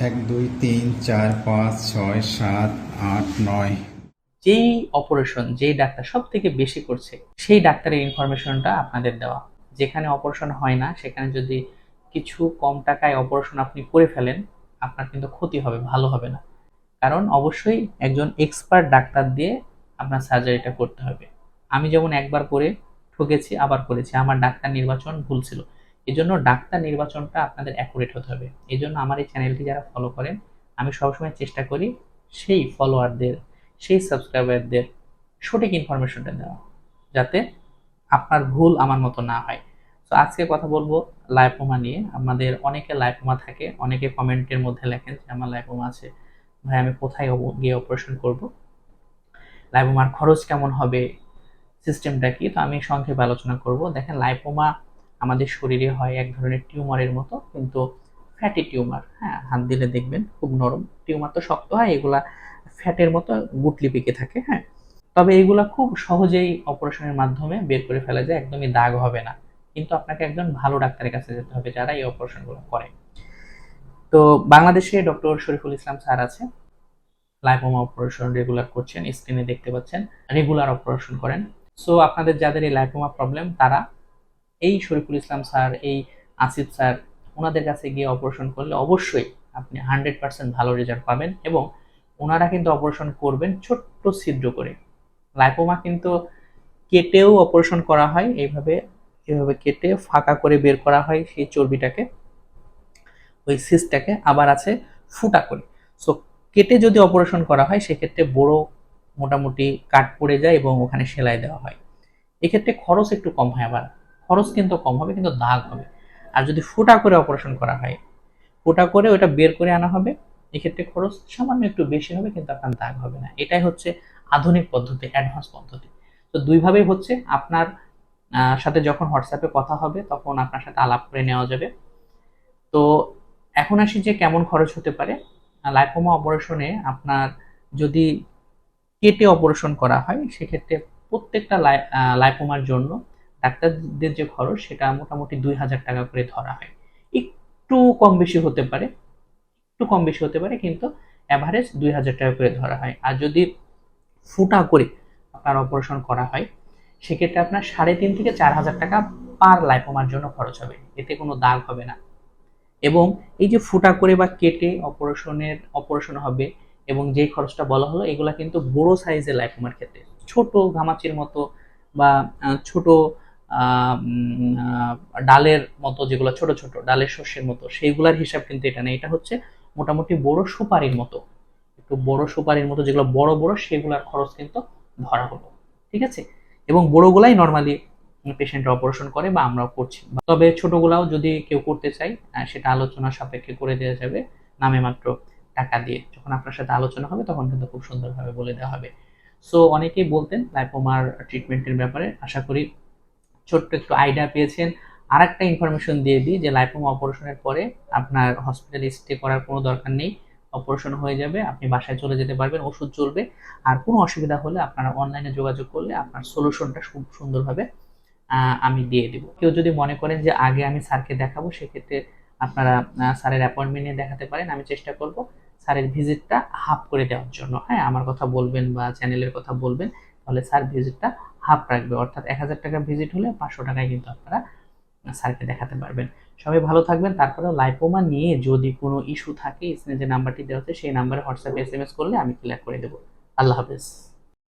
এক, দুই, তিন, চার, পাঁচ, ছয়, সাত, আট, নয়। যেই অপারেশন যেই ডাক্তার সব থেকে বেশি করছে, সেই ডাক্তারের ইনফরমেশনটা আপনাদের দেওয়া। যেখানে অপারেশন হয় না, সেখানে যদি কিছু কম টাকায় অপারেশন আপনি করে ফেলেন, আপনার কিন্তু ক্ষতি হবে, ভালো হবে না। কারণ অবশ্যই একজন এক্সপার্ট ডাক্তার দিয়ে আপনার সার্জারিটা করতে হবে। আমি যেমন একবার করে ঠকেছি, আবার করেছি। আমার ডাক্তার নির্বাচন ভুল ছিল। এই জন্য ডাক্তার নির্বাচনটা আপনাদের অ্যাকুরেট হতে হবে। এই জন্য আমার এই চ্যানেলটি যারা ফলো করেন, আমি সবসময় চেষ্টা করি সেই ফলোয়ারদের সেই সাবস্ক্রাইবারদের সঠিক ইনফরমেশনটা দেওয়া যাতে আপনার ভুল আমার মতো না হয়। তো আজকে কথা বলব লাইপোমা নিয়ে। আমাদের অনেকে লাইপোমা থাকে, অনেকে কমেন্টের মধ্যে লেখেন যে আমার লাইপোমা আছে, ভাই আমি কোথায় গিয়ে অপারেশন করব? লাইপোমার খরচ কেমন হবে? সিস্টেমটা কি? তো আমি সংক্ষেপে আলোচনা করব। দেখেন লাইপোমা আমাদের শরীরে হয় এক ধরনের টিউমারের মতো, কিন্তু ফ্যাটি টিউমার হ্যাঁ হাত দিলে দেখবেন খুব নরম। টিউমার তো শক্ত, হয়, এগুলা ফ্যাটের মতো গুটলি পেকে থাকে হ্যাঁ। তবে এগুলা খুব সহজেই অপারেশনের মাধ্যমে বের করে ফেলা যায়, একদমই দাগ হবে না। কিন্তু আপনাকে একজন ভালো ডাক্তারের কাছে যেতে হবে যারা এই অপারেশনগুলো করে। তো বাংলাদেশে ডক্টর শরীফুল ইসলাম স্যার আছে, লাইপোমা অপারেশন রেগুলার করছেন, স্ক্রিনে দেখতে পাচ্ছেন, রেগুলার অপারেশন করেন। সো আপনাদের যাদের এই লাইপোমা প্রবলেম, তারা এই শরীফুল ইসলাম স্যার, এই আসিফ স্যার, ওনাদের কাছে গিয়ে অপারেশন করলে অবশ্যই আপনি হান্ড্রেড পার্সেন্ট ভালো রেজাল্ট পাবেন এবং ওনারা কিন্তু অপারেশন করবেন ছোট্ট ছিদ্র করে। লাইপোমা কিন্তু কেটেও অপারেশন করা হয়, এইভাবে এভাবে কেটে ফাঁকা করে বের করা হয় সেই চর্বিটাকে, ওই সিসটাকে আবার আছে ফুটা করে। সো কেটে যদি অপারেশন করা হয়, সেক্ষেত্রে বড় মোটামুটি কাট পড়ে যায় এবং ওখানে সেলাই দেওয়া হয়। এক্ষেত্রে খরচ একটু কম হয় আবার। খরচ কিন্তু কম হবে, কিন্তু দাগ হবে। আর যদি ফোটা করে অপারেশন করা হয়, ফোটা করে ওটা বের করে আনা হবে, এক্ষেত্রে খরচ সামান্য একটু বেশি হবে, কিন্তু আপনার দাগ হবে না। এটাই হচ্ছে আধুনিক পদ্ধতি অ্যাডভান্স পদ্ধতি। তো দুইভাবেই হচ্ছে, আপনার সাথে যখন হোয়াটসঅ্যাপে কথা হবে, তখন আপনার সাথে আলাপ করে নেওয়া যাবে। তো এখন আসি যে কেমন খরচ হতে পারে। লাইপোমা অপারেশনে আপনার যদি কেটে অপারেশন করা হয়, সেক্ষেত্রে প্রত্যেকটা লাই- লাইপোমার জন্য ডাক্তারদের যে খরচ, সেটা মোটামুটি দুই হাজার টাকা করে ধরা হয়। একটু কম বেশি হতে পারে, একটু কম বেশি হতে পারে, কিন্তু অ্যাভারেজ দুই হাজার টাকা করে ধরা হয়। আর যদি ফুটা করে আপনার অপারেশন করা হয়, সেক্ষেত্রে আপনার সাড়ে তিন থেকে চার হাজার টাকা পার লাইপোমার জন্য খরচ হবে। এতে কোনো দাগ হবে না। এবং এই যে ফুটা করে বা কেটে অপারেশনের অপারেশন হবে এবং যেই খরচটা বলা হলো, এগুলা কিন্তু বড় সাইজের লাইপোমার ক্ষেত্রে। ছোট ঘামাচির মতো বা ছোট ডালের মতো যেগুলো ছোট ছোট, ডালের শস্যের মতো, সেইগুলার হিসাব কিন্তু এটা নেই। এটা হচ্ছে মোটামুটি বড় সুপারির মতো। একটু বড় সুপারির মতো যেগুলো বড় বড়, সেগুলার খরচ কিন্তু ধরা হলো। ঠিক আছে? এবং বড়গুলাই নর্মালি পেশেন্টরা অপারেশন করে বা আমরাও করছি। তবে ছোটগুলাও যদি কেউ করতে চাই সেটা আলোচনা সাপেক্ষে করে দেওয়া যাবে নামে মাত্র টাকা দিয়ে। যখন আপনার সাথে আলোচনা হবে, তখন কিন্তু খুব সুন্দরভাবে বলে দেওয়া হবে। সো অনেকেই বলতেন লাইপোমার ট্রিটমেন্টের ব্যাপারে, আশা করি ছোট্ট একটু আইডিয়া পেয়েছেন। আর একটা ইনফরমেশন দিয়ে দিই যে লাইপোমা অপারেশনের পরে আপনার হসপিটালে স্টে করার কোনো দরকার নেই। অপারেশন হয়ে যাবে, আপনি বাসায় চলে যেতে পারবেন, ওষুধ চলবে। আর কোনো অসুবিধা হলে আপনারা অনলাইনে যোগাযোগ করলে আপনার সলিউশনটা খুব সুন্দরভাবে আমি দিয়ে দেবো। কেউ যদি মনে করেন যে আগে আমি স্যারকে দেখাবো, সেক্ষেত্রে আপনারা স্যারের অ্যাপয়েন্টমেন্ট নিয়ে দেখাতে পারেন। আমি চেষ্টা করব স্যারের ভিজিটটা হাফ করে দেওয়ার জন্য। হ্যাঁ আমার কথা বলবেন বা চ্যানেলের কথা বলবেন, তাহলে স্যার ভিজিটটা হাফ রাখবে। অর্থাৎ এক হাজার টাকা ভিজিট হলে পাঁচশো টাকায় কিন্তু আপনারা স্যারকে দেখাতে পারবেন। সবাই ভালো থাকবেন তারপরে লাইপোমা নিয়ে যদি কোনো ইস্যু থাকে, স্ক্রিনে যে নাম্বারটি দেওয়া হচ্ছে সেই নাম্বারে হোয়াটসঅ্যাপে এস এম এস করলে আমি ক্লিয়ার করে দেবো। আল্লাহ হাফেজ।